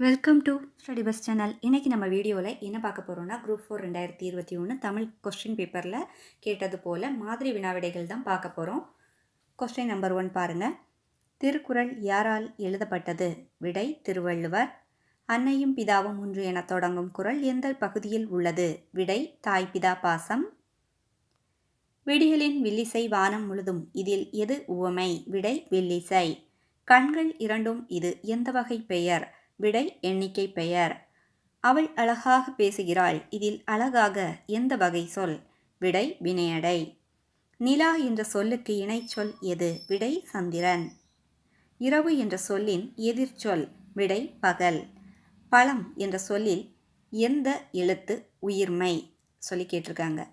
Welcome to study bus channel இன்றைக்கி நம்ம வீடியோவில் என்ன பார்க்க போகிறோம்னா குரூப் ஃபோர் ரெண்டாயிரத்தி இருபத்தி ஒன்று தமிழ் கொஸ்டின் பேப்பரில் கேட்டது போல் மாதிரி வினாவிடைகள் தான் பார்க்க போகிறோம் கொஸ்டின் நம்பர் ஒன் பாருங்கள் திருக்குறள் யாரால் எழுதப்பட்டது? விடை திருவள்ளுவர். அன்னையும் பிதாவும் ஒன்று என தொடங்கும் குரல் எந்த பகுதியில் உள்ளது? விடை தாய் பிதா பாசம். விடிகளின் வில்லிசை வானம் முழுதும் இதில் எது உவமை? விடை வில்லிசை. கண்கள் இரண்டும் இது. எந்த வகை பெயர்? விடை எண்ணிக்கை பெயர். அவள் அழகாக பேசுகிறாள். இதில் அழகாக எந்த வகை சொல்? விடை வினையடை. நிலா என்ற சொல்லுக்கு இணைச்சொல் எது? விடை சந்திரன். இரவு என்ற சொல்லின் எதிர்ச்சொல் விடை பகல். பழம் என்ற சொல்லில் எந்த எழுத்து உயிர்மை? சொல்லி கேட்டிருக்காங்க.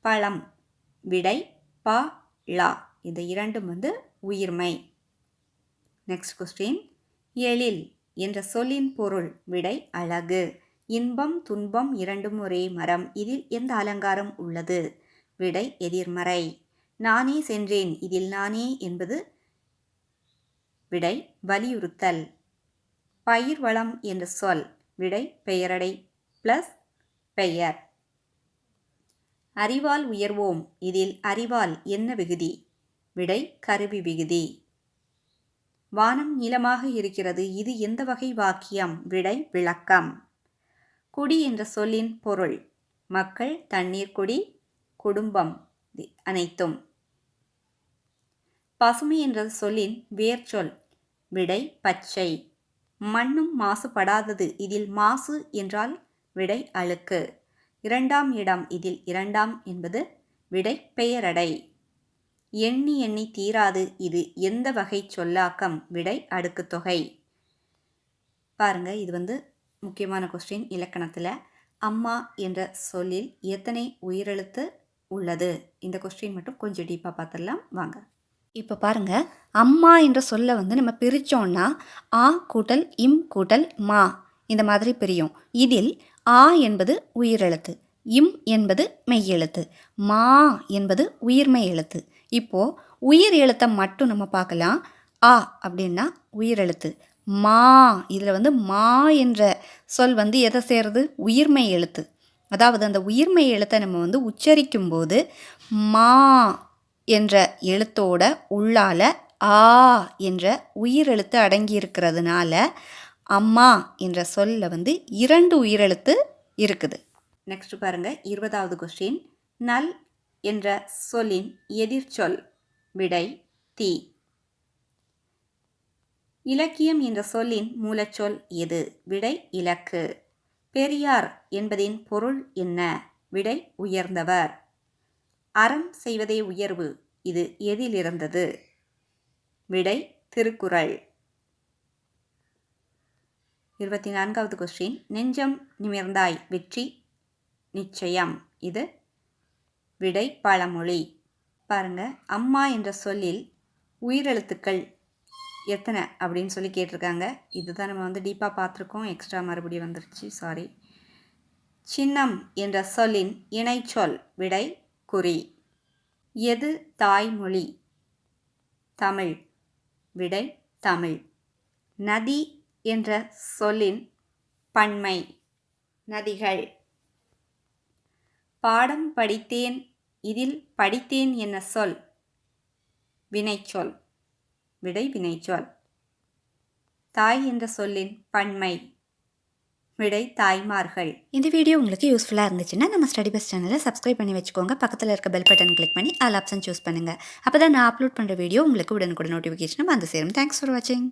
பழம் விடை ப லா இந்த இரண்டும் வந்து உயிர்மை. நெக்ஸ்ட் கொஸ்டின் எழில் என்ற சொல்லின் பொருள் விடை அழகு. இன்பம் துன்பம் இரண்டும் ஒரே மரம். இதில் எந்த அலங்காரம் உள்ளது? விடை எதிர்மறை. நானே சென்றேன். இதில் நானே என்பது விடை வலியுறுத்தல். பயிர் வளம் என்ற சொல் விடை பெயரடை பிளஸ் பெயர். அறிவால் உயர்வோம். இதில் அறிவால் என்ன விகுதி? விடை கருவி விகுதி. வானம் நீளமாக இருக்கிறது. இது எந்த வகை வாக்கியம்? விடை விளக்கம். குடி என்ற சொல்லின் பொருள். மக்கள் தண்ணீர் குடி குடும்பம். அனைத்தும். பசுமை என்ற சொல்லின் வேர்ச்சொல். விடை பச்சை. மண்ணும் மாசுபடாதது. இதில் மாசு என்றால் விடை அழுக்கு. இரண்டாம் இடம் இதில் இரண்டாம் என்பது விடை பெயரடை. எண்ணி எண்ணி தீராது இது எந்த வகை சொல்லாக்கம்? விடை அடுக்கு தொகை. பாருங்க இது வந்து முக்கியமான கொஸ்டின் இலக்கணத்தில் அம்மா என்ற சொல்லில் எத்தனை உயிரெழுத்து உள்ளது? இந்த கொஸ்டின் மட்டும் கொஞ்சம் டீப்பாக பார்த்துடலாம். வாங்க. இப்போ பாருங்க அம்மா என்ற சொல்லை வந்து நம்ம பிரித்தோம்னா ஆ கூட்டல் இம் கூட்டல் மா. இந்த மாதிரி பிரியும். இதில் ஆ என்பது உயிரெழுத்து இம் என்பது மெய்யெழுத்து மா என்பது உயிர்மெய் எழுத்து இப்போது உயிர் எழுத்தை மட்டும் நம்ம பார்க்கலாம். ஆ அப்படின்னா உயிர் எழுத்து. மா இதில் வந்து மா என்ற சொல் வந்து எதை சேருது உயிர்மை எழுத்து. அதாவது அந்த உயிர்மை எழுத்தை நம்ம வந்து உச்சரிக்கும் போது மா என்ற எழுத்தோட உள்ளால ஆ என்ற உயிரெழுத்து அடங்கி இருக்கிறதுனால அம்மா என்ற சொல்ல வந்து இரண்டு உயிரெழுத்து இருக்குது. நெக்ஸ்ட் பாருங்கள் இருபதாவது கொஸ்டின் நல் என்ற சொல்லின் எதிர்ச்சொல் விடை தீ. இலக்கியம் என்ற சொல்லின் மூலச்சொல் எது? விடை இலக்கு. பெரியார் என்பதின் பொருள் என்ன? விடை உயர்ந்தவர். அறம் செய்வதே உயர்வு. இது எதிலிருந்தது விடை திருக்குறள். இருபத்தி நான்காவது கொஸ்டின் நெஞ்சம் நிமிர்ந்தாய் வெற்றி நிச்சயம். இது விடை பழமொழி. பாருங்க அம்மா என்ற சொல்லில் உயிரெழுத்துக்கள் எத்தனை அப்படின்னு சொல்லி கேட்டிருக்காங்க. இதுதான் நம்ம வந்து டீப்பாக பார்த்துருக்கோம். எக்ஸ்ட்ரா மறுபடியும் வந்துருச்சு. சாரி சின்னம் என்ற சொல்லின் இணைச்சொல் விடை குறி. எது தாய்மொழி? தமிழ். விடை தமிழ். நதி என்ற சொல்லின் பன்மை. நதிகள். பாடம் படித்தேன் இதில் படித்தேன் என்ன சொல். வினைச்சொல். விடை வினைச்சொல். தாய் என்ற சொல்லின் பன்மை. விடை தாய்மார்கள். இந்த வீடியோ உங்களுக்கு யூஸ்ஃபுல்லாக இருந்துச்சுன்னா நம்ம ஸ்டடி பஸ் சேனலை சப்ஸ்கிரைப் பண்ணி வச்சுக்கோங்க. பக்கத்தில் இருக்க பெல் பட்டன் கிளிக் பண்ணி ஆல் ஆப்ஷன் சூஸ் பண்ணுங்கள் அப்போ தான் நான் அப்லோட் பண்ணுற வீடியோ உங்களுக்கு உடனுக்குடன் நோட்டிஃபிகேஷன் வந்து சேரும். தேங்க்ஸ் ஃபார் வாட்சிங்